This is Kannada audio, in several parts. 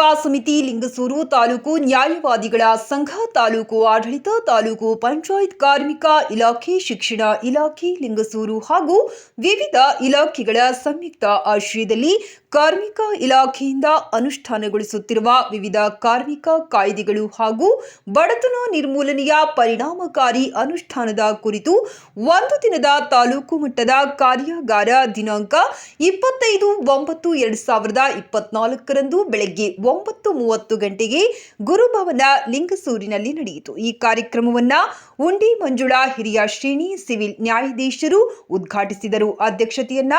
ಸಮಿತಿ ಲಿಂಗಸೂರು ತಾಲೂಕು ನ್ಯಾಯವಾದಿಗಳ ಸಂಘ, ತಾಲೂಕು ಆಡಳಿತ, ತಾಲೂಕು ಪಂಚಾಯತ್ ಕಾರ್ಮಿಕ ಇಲಾಖೆ, ಶಿಕ್ಷಣ ಇಲಾಖೆ, ಲಿಂಗಸೂರು ಹಾಗೂ ವಿವಿಧ ಇಲಾಖೆಗಳ ಸಂಯುಕ್ತ ಆಶ್ರಯದಲ್ಲಿ ಕಾರ್ಮಿಕ ಇಲಾಖೆಯಿಂದ ಅನುಷ್ಠಾನಗೊಳಿಸುತ್ತಿರುವ ವಿವಿಧ ಕಾರ್ಮಿಕ ಕಾಯ್ದೆಗಳು ಹಾಗೂ ಬಡತನ ನಿರ್ಮೂಲನೆಯ ಪರಿಣಾಮಕಾರಿ ಅನುಷ್ಠಾನದ ಕುರಿತು ಒಂದು ದಿನದ ತಾಲೂಕು ಮಟ್ಟದ ಕಾರ್ಯಾಗಾರ ದಿನಾಂಕ ಇಪ್ಪತ್ತೈದು ಒಂಬತ್ತು ಎರಡು ಸಾವಿರದ ಇಪ್ಪತ್ನಾಲ್ಕರಂದು ಬೆಳಗ್ಗೆ ಒಂಬತ್ತು ಮೂವತ್ತು ಗಂಟೆಗೆ ಗುರುಭವನ ಲಿಂಗಸೂರಿನಲ್ಲಿ ನಡೆಯಿತು. ಈ ಕಾರ್ಯಕ್ರಮವನ್ನು ಉಂಡಿ ಮಂಜುಳಾ ಹಿರಿಯ ಶ್ರೇಣಿ ಸಿವಿಲ್ ನ್ಯಾಯಾಧೀಶರು ಉದ್ಘಾಟಿಸಿದರು. ಅಧ್ಯಕ್ಷತೆಯನ್ನ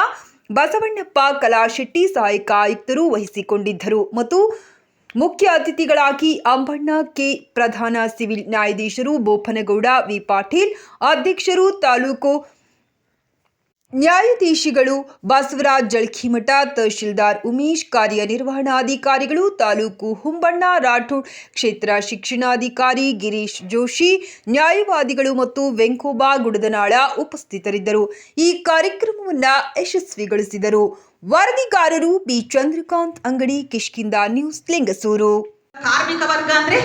ಬಸವಣ್ಣಪ್ಪ ಕಲಾಶೆಟ್ಟಿ ಸಹಾಯಕ ಆಯುಕ್ತರು ವಹಿಸಿಕೊಂಡಿದ್ದರು ಮತ್ತು ಮುಖ್ಯ ಅತಿಥಿಗಳಾಗಿ ಅಂಬಣ್ಣ ಕೆ ಪ್ರಧಾನ ಸಿವಿಲ್ ನ್ಯಾಯಾಧೀಶರು ಬೋಪನಗೌಡ ವಿ ಪಾಟೀಲ್ ಅಧ್ಯಕ್ಷರು ತಾಲೂಕು ನ್ಯಾಯಾಧೀಶಿಗಳು ಬಸವರಾಜ್ ಜಳಖಿಮಠ, ತಹಶೀಲ್ದಾರ್ ಉಮೇಶ್, ಕಾರ್ಯನಿರ್ವಹಣಾಧಿಕಾರಿಗಳು, ತಾಲೂಕು ಹುಂಬಣ್ಣ, ರಾಠೋಡ್ ಕ್ಷೇತ್ರ ಶಿಕ್ಷಣಾಧಿಕಾರಿ ಗಿರೀಶ್ ಜೋಶಿ, ನ್ಯಾಯವಾದಿಗಳು ಮತ್ತು ವೆಂಕೋಬಾ ಗುಡದನಾಳ ಉಪಸ್ಥಿತರಿದ್ದರು. ಈ ಕಾರ್ಯಕ್ರಮವನ್ನು ಯಶಸ್ವಿಗೊಳಿಸಿದರು. ವರದಿಗಾರರು ಬಿ ಚಂದ್ರಕಾಂತ್ ಅಂಗಡಿ ಕಿಷ್ಕಿಂದ ನ್ಯೂಸ್, ಲಿಂಗಸೂರು. ಕಾರ್ಮಿಕ ವರ್ಗ ಅಂದ್ರೆ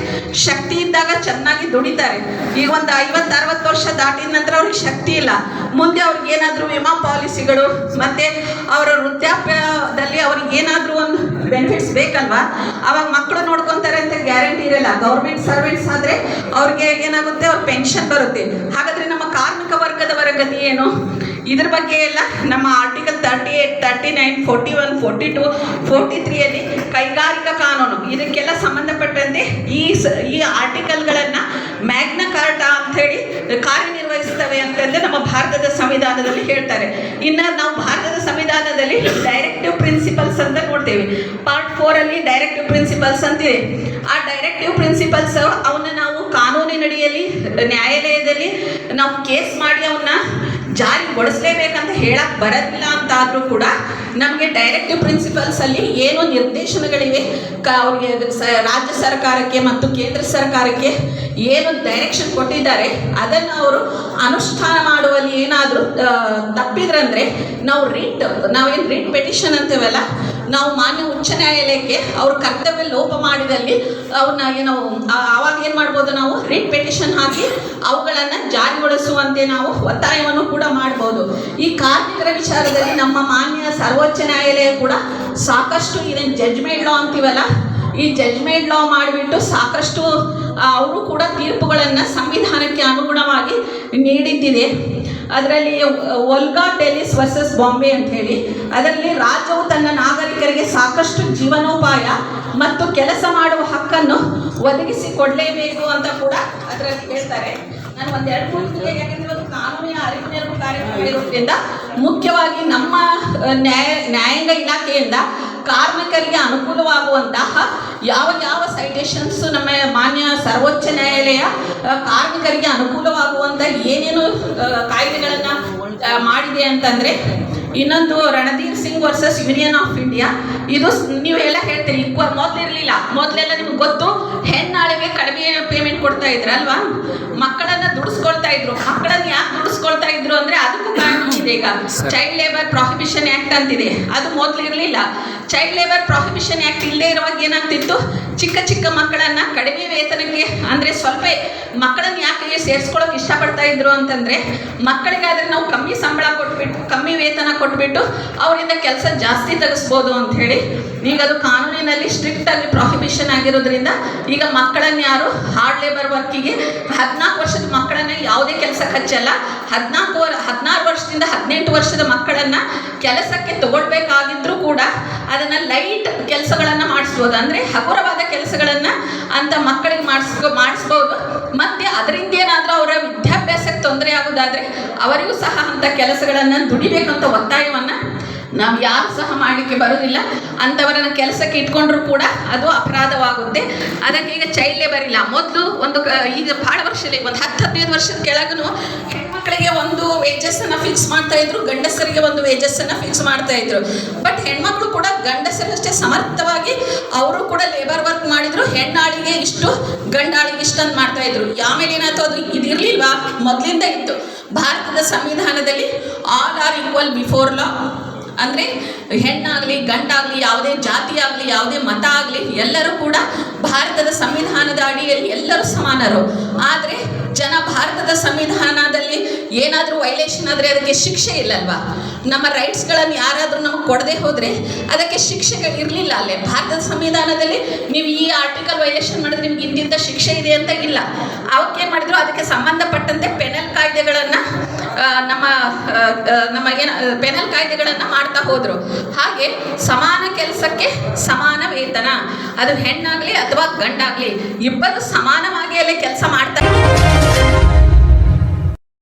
ಶಕ್ತಿ ಇದ್ದಾಗ ಚೆನ್ನಾಗಿ ದುಡಿತಾರೆ. ಈಗ ಒಂದು ಐವತ್ತು, ಅರವತ್ತು ವರ್ಷ ದಾಟಿದ ನಂತರ ಅವ್ರಿಗೆ ಶಕ್ತಿ ಇಲ್ಲ. ಮುಂದೆ ಅವ್ರಿಗೆ ಏನಾದರೂ ವಿಮಾ ಪಾಲಿಸಿಗಳು, ಮತ್ತೆ ಅವರ ವೃದ್ಧಾಪ್ಯದಲ್ಲಿ ಅವ್ರಿಗೆ ಏನಾದರೂ ಒಂದು ಬೆನಿಫಿಟ್ಸ್ ಬೇಕಲ್ವಾ? ಅವಾಗ ಮಕ್ಕಳು ನೋಡ್ಕೊಂತಾರೆ ಅಂತ ಗ್ಯಾರಂಟಿ ಇರಲ್ಲ. ಗೌರ್ಮೆಂಟ್ ಸರ್ವೆಂಟ್ಸ್ ಆದ್ರೆ ಅವ್ರಿಗೆ ಏನಾಗುತ್ತೆ? ಅವ್ರ ಪೆನ್ಷನ್ ಬರುತ್ತೆ. ಹಾಗಾದ್ರೆ ನಮ್ಮ ಕಾರ್ಮಿಕ ವರ್ಗದವರ ಗತಿ ಏನು? ಇದ್ರ ಬಗ್ಗೆ ಎಲ್ಲ ನಮ್ಮ article thirty eight thirty nine forty one forty two forty ತ್ರೀಯಲ್ಲಿ ಕೈಗಾರಿಕಾ ಕಾನೂನು. ಇದಕ್ಕೆಲ್ಲ ಸಂಬಂಧಪಟ್ಟಂತೆ ಈ ಸ, ಈ ಆರ್ಟಿಕಲ್ಗಳನ್ನು ಮ್ಯಾಗ್ನ ಕಾರ್ಟ ಅಂಥೇಳಿ ಕಾರ್ಯನಿರ್ವಹಿಸ್ತವೆ ಅಂತಂದರೆ ನಮ್ಮ ಭಾರತದ ಸಂವಿಧಾನದಲ್ಲಿ ಹೇಳ್ತಾರೆ. ಇನ್ನು ನಾವು ಭಾರತದ ಸಂವಿಧಾನದಲ್ಲಿ ಡೈರೆಕ್ಟಿವ್ ಪ್ರಿನ್ಸಿಪಲ್ಸ್ ಅಂತ ನೋಡ್ತೇವೆ. ಪಾರ್ಟ್ ಫೋರಲ್ಲಿ ಡೈರೆಕ್ಟಿವ್ ಪ್ರಿನ್ಸಿಪಲ್ಸ್ ಅಂತಿದೆ ಆ ಡೈರೆಕ್ಟಿವ್ ಪ್ರಿನ್ಸಿಪಲ್ಸ್ ಅವನ್ನ ನಾವು ಕಾನೂನಿನಡಿಯಲ್ಲಿ, ನ್ಯಾಯಾಲಯದಲ್ಲಿ ನಾವು ಕೇಸ್ ಮಾಡಿ ಅವನ್ನ ಜಾರಿಗೊಳಿಸಲೇಬೇಕಂತ ಹೇಳಕ್ ಬರೋದಿಲ್ಲ ಅಂತ ಕೂಡ ನಮಗೆ ಡೈರೆಕ್ಟಿವ್ ಪ್ರಿನ್ಸಿಪಲ್ಸ್ ಅಲ್ಲಿ ಏನು ನಿರ್ದೇಶನಗಳಿವೆ, ಕ, ಅವ್ರಿಗೆ ರಾಜ್ಯ ಸರ್ಕಾರಕ್ಕೆ ಮತ್ತು ಕೇಂದ್ರ ಸರ್ಕಾರಕ್ಕೆ ಏನು ಡೈರೆಕ್ಷನ್ ಕೊಟ್ಟಿದ್ದಾರೆ, ಅದನ್ನು ಅವರು ಅನುಷ್ಠಾನ ಮಾಡುವಲ್ಲಿ ಏನಾದರೂ ತಪ್ಪಿದ್ರಂದ್ರೆ ನಾವು ರಿಟ್ ನಾವೇನು ರಿಟ್ ಪೆಟಿಷನ್ ಅಂತೀವಲ್ಲ ನಾವು ಮಾನ್ಯ ಉಚ್ಚ ನ್ಯಾಯಾಲಯಕ್ಕೆ ಅವ್ರ ಕರ್ತವ್ಯ ಲೋಪ ಮಾಡಿದಲ್ಲಿ ಅವನ್ನ ಏನೋ ಆವಾಗ ಏನು ಮಾಡ್ಬೋದು ನಾವು? ರಿಟ್ ಪೆಟಿಷನ್ ಹಾಕಿ ಅವುಗಳನ್ನು ಜಾರಿಗೊಳಿಸುವಂತೆ ನಾವು ಒತ್ತಾಯವನ್ನು ಕೂಡ ಮಾಡ್ಬೋದು. ಈ ಕಾರ್ಮಿಕರ ವಿಚಾರದಲ್ಲಿ ನಮ್ಮ ಮಾನ್ಯ ಸರ್ವೋಚ್ಚ ನ್ಯಾಯಾಲಯ ಕೂಡ ಸಾಕಷ್ಟು ಇದೇನು ಜಜ್ಮೆಂಟ್ ಲಾ ಅಂತೀವಲ್ಲ, ಈ ಜಡ್ಜ್ಮೆಂಟ್ ಲಾ ಮಾಡಿಬಿಟ್ಟು ಸಾಕಷ್ಟು ಅವರು ಕೂಡ ತೀರ್ಪುಗಳನ್ನು ಸಂವಿಧಾನಕ್ಕೆ ಅನುಗುಣವಾಗಿ ನೀಡಿದ್ದಿದೆ. ಅದರಲ್ಲಿ ಒಲ್ಗಾ ಟೆಲಿಸ್ ವರ್ಸಸ್ ಬಾಂಬೆ ಅಂತ ಹೇಳಿ, ಅದರಲ್ಲಿ ರಾಜ್ಯವು ತನ್ನ ನಾಗರಿಕರಿಗೆ ಸಾಕಷ್ಟು ಜೀವನೋಪಾಯ ಮತ್ತು ಕೆಲಸ ಮಾಡುವ ಹಕ್ಕನ್ನು ಒದಗಿಸಿ ಕೊಡಲೇಬೇಕು ಅಂತ ಕೂಡ ಅದರಲ್ಲಿ ಹೇಳ್ತಾರೆ. ನಾನು ಒಂದೆರಡು ಮೂರು ಯಾಕಂದ್ರೆ ಒಂದು ಕಾನೂನಿನ ಅರಿವಿನ ಕಾರ್ಯಕ್ರಮ ಮುಖ್ಯವಾಗಿ ನಮ್ಮ ನ್ಯಾಯ, ನ್ಯಾಯಾಂಗ ಇಲಾಖೆಯಿಂದ ಕಾರ್ಮಿಕರಿಗೆ ಅನುಕೂಲವಾಗುವಂತಹ ಯಾವ ಯಾವ ಸೈಟೇಷನ್ಸ್ ನಮ್ಮ ಮಾನ್ಯ ಸರ್ವೋಚ್ಚ ನ್ಯಾಯಾಲಯ ಕಾರ್ಮಿಕರಿಗೆ ಅನುಕೂಲವಾಗುವಂಥ ಏನೇನು ಕಾಯ್ದೆಗಳನ್ನ ಮಾಡಿದೆ ಅಂತಂದರೆ, ಇನ್ನೊಂದು Randhir Singh versus union of India ಇದು ನೀವು ಎಲ್ಲ ಹೇಳ್ತೀರಿ ಇಕ್ವ ಮೊದಲಿರಲಿಲ್ಲ ಮೊದಲೆಲ್ಲ ನಿಮ್ಗೆ ಗೊತ್ತು ಹೆಣ್ಣಾಳಿಗೆ ಕಡಿಮೆ ಪೇಮೆಂಟ್ ಕೊಡ್ತಾ ಇದ್ರಲ್ವಾ ಮಕ್ಕಳನ್ನು ದುಡಿಸ್ಕೊಳ್ತಾ ಇದ್ರು. ಮಕ್ಕಳನ್ನ ಯಾಕೆ ದುಡಿಸ್ಕೊಳ್ತಾ ಇದೆ ಈಗ ಚೈಲ್ಡ್ ಲೇಬರ್ ಪ್ರಾಹಿಬಿಷನ್ ಆಕ್ಟ್ ಅಂತಿದೆ. ಅದು ಮೊದಲು ಇರಲಿಲ್ಲ. ಚೈಲ್ಡ್ ಲೇಬರ್ ಪ್ರಾಹಿಬಿಷನ್ ಆಕ್ಟ್ ಇಲ್ಲದೆ ಇರುವಾಗ ಏನಾಗ್ತಿತ್ತು? ಚಿಕ್ಕ ಚಿಕ್ಕ ಮಕ್ಕಳನ್ನ ಕಡಿಮೆ ವೇತನಕ್ಕೆ ಅಂದ್ರೆ ಸ್ವಲ್ಪ ಮಕ್ಕಳನ್ನ ಯಾಕೆ ಸೇರಿಸ್ಕೊಳ್ಳೋಕೆ ಇಷ್ಟಪಡ್ತಾ ಇದ್ರು ಅಂತಂದ್ರೆ ಮಕ್ಕಳಿಗಾದ್ರೆ ನಾವು ಕಮ್ಮಿ ಸಂಬಳ ಕೊಟ್ಬಿಟ್ಟು ಕಮ್ಮಿ ವೇತನ ಕೊಟ್ಬಿಟ್ಟು ಅವರಿಂದ ಕೆಲಸ ಜಾಸ್ತಿ ತೆಗೆಸ್ಬೋದು ಅಂತ ಹೇಳಿ. ಈಗ ಅದು ಕಾನೂನಿನಲ್ಲಿ ಸ್ಟ್ರಿಕ್ಟ್ ಆಗಿ ಪ್ರಾಹಿಬಿಷನ್ ಆಗಿರೋದ್ರಿಂದ ಈಗ ಮಕ್ಕಳನ್ನ ಯಾರು ಹಾರ್ಡ್ ಲೇಬರ್ ವರ್ಕಿಗೆ ಹದಿನಾಲ್ಕು ವರ್ಷದ ಮಕ್ಕಳನ್ನ ಯಾವುದೇ ಕೆಲಸಕ್ಕೆ ಹಚ್ಚಲ್ಲ. ಹದಿನಾಲ್ಕು ಹದಿನಾರು ವರ್ಷದಿಂದ ಹದಿನೆಂಟು ವರ್ಷದ ಮಕ್ಕಳನ್ನ ಕೆಲಸಕ್ಕೆ ತಗೊಳ್ಬೇಕಾಗಿದ್ರೂ ಕೂಡ ಅದನ್ನ ಲೈಟ್ ಕೆಲಸಗಳನ್ನ ಮಾಡಿಸ್ಬೋದು. ಅಂದ್ರೆ ಹಗುರವಾದ ಕೆಲಸಗಳನ್ನ ಅಂತ ಮಕ್ಕಳಿಗೆ ಮಾಡಿಸ್ಕೊ, ಮಾಡಿಸ್ಬೋದು. ಮತ್ತೆ ಅದರಿಂದ ಏನಾದರೂ ಅವರ ವಿದ್ಯಾಭ್ಯಾಸಕ್ಕೆ ತೊಂದರೆ ಆಗೋದಾದ್ರೆ ಅವರಿಗೂ ಸಹ ಅಂತ ಕೆಲಸಗಳನ್ನ ದುಡಿಬೇಕಂತ ಒತ್ತಾಯವನ್ನ ನಾವು ಯಾರು ಸಹ ಮಾಡಲಿಕ್ಕೆ ಬರೋದಿಲ್ಲ. ಅಂಥವರನ್ನು ಕೆಲಸಕ್ಕೆ ಇಟ್ಕೊಂಡ್ರು ಕೂಡ ಅದು ಅಪರಾಧವಾಗುತ್ತೆ. ಅದಕ್ಕೆ ಈಗ ಚೈಲ್ಡ್ ಲೇಬರ್ ಮೊದಲು ಒಂದು ಈಗ ಭಾಳ ವರ್ಷದಲ್ಲಿ, ಒಂದು ಹತ್ತು ಹದಿನೈದು ವರ್ಷದ ಕೆಳಗೂ ಹೆಣ್ಮಕ್ಳಿಗೆ ಒಂದು ವೇಜಸ್ಸನ್ನು ಫಿಕ್ಸ್ ಮಾಡ್ತಾ ಇದ್ರು, ಗಂಡಸರಿಗೆ ಒಂದು ವೇಜಸ್ಸನ್ನು ಫಿಕ್ಸ್ ಮಾಡ್ತಾ ಇದ್ರು. ಬಟ್ ಹೆಣ್ಮಕ್ಳು ಕೂಡ ಗಂಡಸರಷ್ಟೇ ಸಮರ್ಥವಾಗಿ ಅವರು ಕೂಡ ಲೇಬರ್ ವರ್ಕ್ ಮಾಡಿದ್ರು, ಹೆಣ್ಣಾಳಿಗೆ ಇಷ್ಟು, ಗಂಡಾಳಿಗೆ ಇಷ್ಟು ಅಂತ ಮಾಡ್ತಾ ಇದ್ರು. ಆಮೇಲೆ ಏನಾಯ್ತು? ಅದು ಇದಿರಲಿಲ್ವಾ? ಮೊದಲಿಂದ ಇತ್ತು. ಭಾರತದ ಸಂವಿಧಾನದಲ್ಲಿ all are equal before law ಅಂದರೆ ಹೆಣ್ಣಾಗಲಿ, ಗಂಡಾಗಲಿ, ಯಾವುದೇ ಜಾತಿ ಆಗಲಿ ಯಾವುದೇ ಮತ ಆಗಲಿ ಎಲ್ಲರೂ ಕೂಡ ಭಾರತದ ಸಂವಿಧಾನದ ಅಡಿಯಲ್ಲಿ ಎಲ್ಲರೂ ಸಮಾನರು. ಆದರೆ ಭಾರತದ ಸಂವಿಧಾನದಲ್ಲಿ ಏನಾದರೂ ವೈಲೇಷನ್ ಆದರೆ ಅದಕ್ಕೆ ಶಿಕ್ಷೆ ಇಲ್ಲಲ್ವಾ? ನಮ್ಮ ರೈಟ್ಸ್ಗಳನ್ನು ಯಾರಾದರೂ ನಮಗೆ ಕೊಡದೆ ಹೋದರೆ ಅದಕ್ಕೆ ಶಿಕ್ಷೆಗಳು ಇರಲಿಲ್ಲ ಅಲ್ಲೇ. ಭಾರತದ ಸಂವಿಧಾನದಲ್ಲಿ ನೀವು ಈ ಆರ್ಟಿಕಲ್ ವೈಲೇಷನ್ ಮಾಡಿದ್ರೆ ನಿಮ್ಗೆ ಇಂತಿಂಥ ಶಿಕ್ಷೆ ಇದೆ ಅಂತ ಇಲ್ಲ. ಅವಕ್ಕೇನು ಮಾಡಿದ್ರು? ಅದಕ್ಕೆ ಸಂಬಂಧಪಟ್ಟಂತೆ ಪೆನಲ್ ಕಾಯ್ದೆಗಳನ್ನು ನಮ್ಮ ನಮ್ಮ ಏನು ಪೆನಲ್ ಕಾಯ್ದೆಗಳನ್ನು ಮಾಡ್ತಾ ಹೋದರು. ಹಾಗೆ ಸಮಾನ ಕೆಲಸಕ್ಕೆ ಸಮಾನ ವೇತನ. ಅದು ಹೆಣ್ಣಾಗಲಿ ಅಥವಾ ಗಂಡಾಗಲಿ, ಇಬ್ಬರು ಸಮಾನವಾಗಿ ಅಲ್ಲಿ ಕೆಲಸ ಮಾಡ್ತಾ